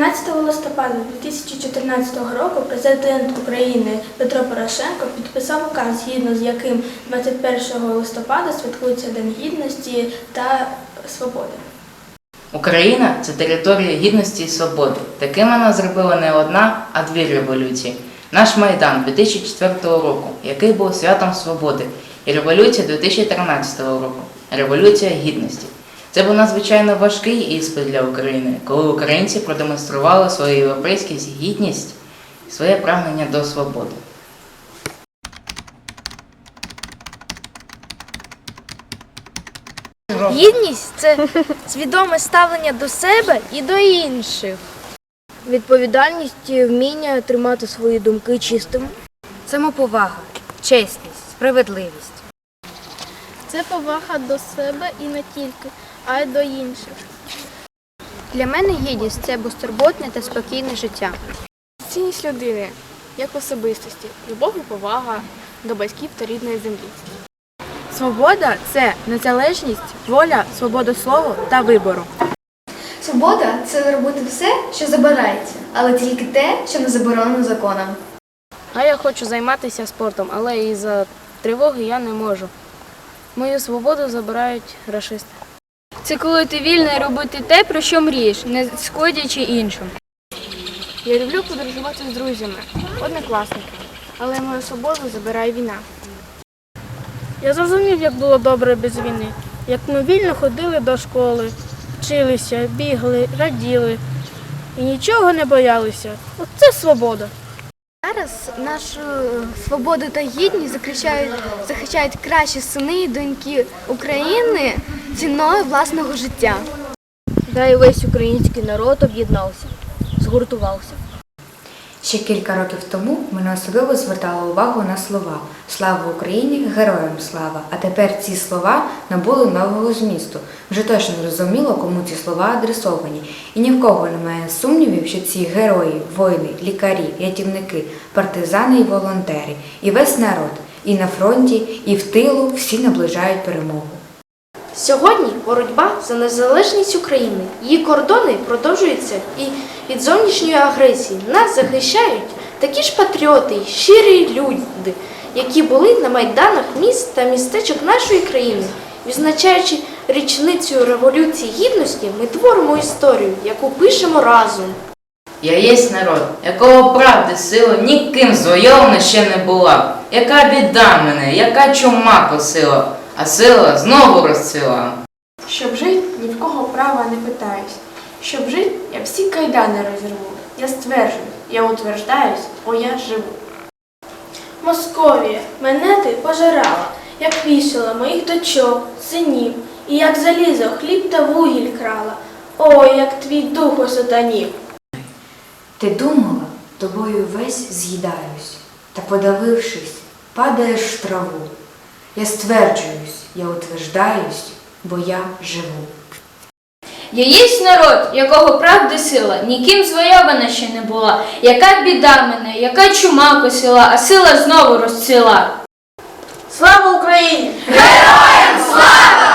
14 листопада 2014 року президент України Петро Порошенко підписав указ, згідно з яким 21 листопада святкується День Гідності та Свободи. Україна це територія гідності і свободи. Таким вона зробила не одна, а дві революції. Наш Майдан 2004 року, який був святом свободи, і революція 2013 року, революція гідності. Це був надзвичайно важкий іспит для України, коли українці продемонстрували свою європейськість, гідність і своє прагнення до свободи. Гідність це свідоме ставлення до себе і до інших. Відповідальність і вміння тримати свої думки чистими. Самоповага, чесність, справедливість. Це повага до себе і не тільки, а й до інших. Для мене гідність це безтурботне та спокійне життя. Цінність людини як особистості, любов і повага до батьків та рідної землі. Свобода це незалежність, воля, свобода слова та вибору. Свобода це робити все, що забирається, але тільки те, що не заборонено законом. А я хочу займатися спортом, але із-за тривоги я не можу. Мою свободу забирають рашисти. Це коли ти вільний робити те, про що мрієш, не шкодячи іншим. Я люблю подорожувати з друзями, однокласниками, але мою свободу забирає війна. Я зрозумів, як було добре без війни, як ми вільно ходили до школи, вчилися, бігли, раділи і нічого не боялися. Оце свобода. Зараз нашу свободу та гідність захищають кращі сини і доньки України ціною власного життя. Та й весь український народ об'єднався, згуртувався. Ще кілька років тому ми не особливо звертали увагу на слова Слава Україні! Героям слава! А тепер ці слова набули нового змісту. Вже точно зрозуміло, кому ці слова адресовані. І ні в кого немає сумнівів, що ці герої, воїни, лікарі, рятівники, партизани і волонтери, і весь народ, і на фронті, і в тилу всі наближають перемогу. Сьогодні боротьба за незалежність України. Її кордони продовжуються і від зовнішньої агресії. Нас захищають такі ж патріоти й щирі люди, які були на майданах міст та містечок нашої країни. Відзначаючи річницю Революції Гідності, ми творимо історію, яку пишемо разом. Я єсть народ, якого правди сила ніким звойована ще не була. Яка біда мене, яка чума косила, а сила знову розцвіла. Щоб жити, ні в кого права не питаюсь. Щоб жити, я всі кайдани розірву. Я стверджую, я утверждаюсь, бо я живу. Московія, мене ти пожирала, як вішала моїх дочок, синів, і як залізо хліб та вугіль крала. Ой, як твій дух осатанів. Ти думала, тобою весь з'їдаюсь, та подавившись, падаєш в траву. Я стверджуюсь, я утверждаюсь, бо я живу. Я єсть народ, якого правди сила, ніким звойована ще не була. Яка біда мене, яка чума косила, а сила знову розцвіла. Слава Україні! Героям слава!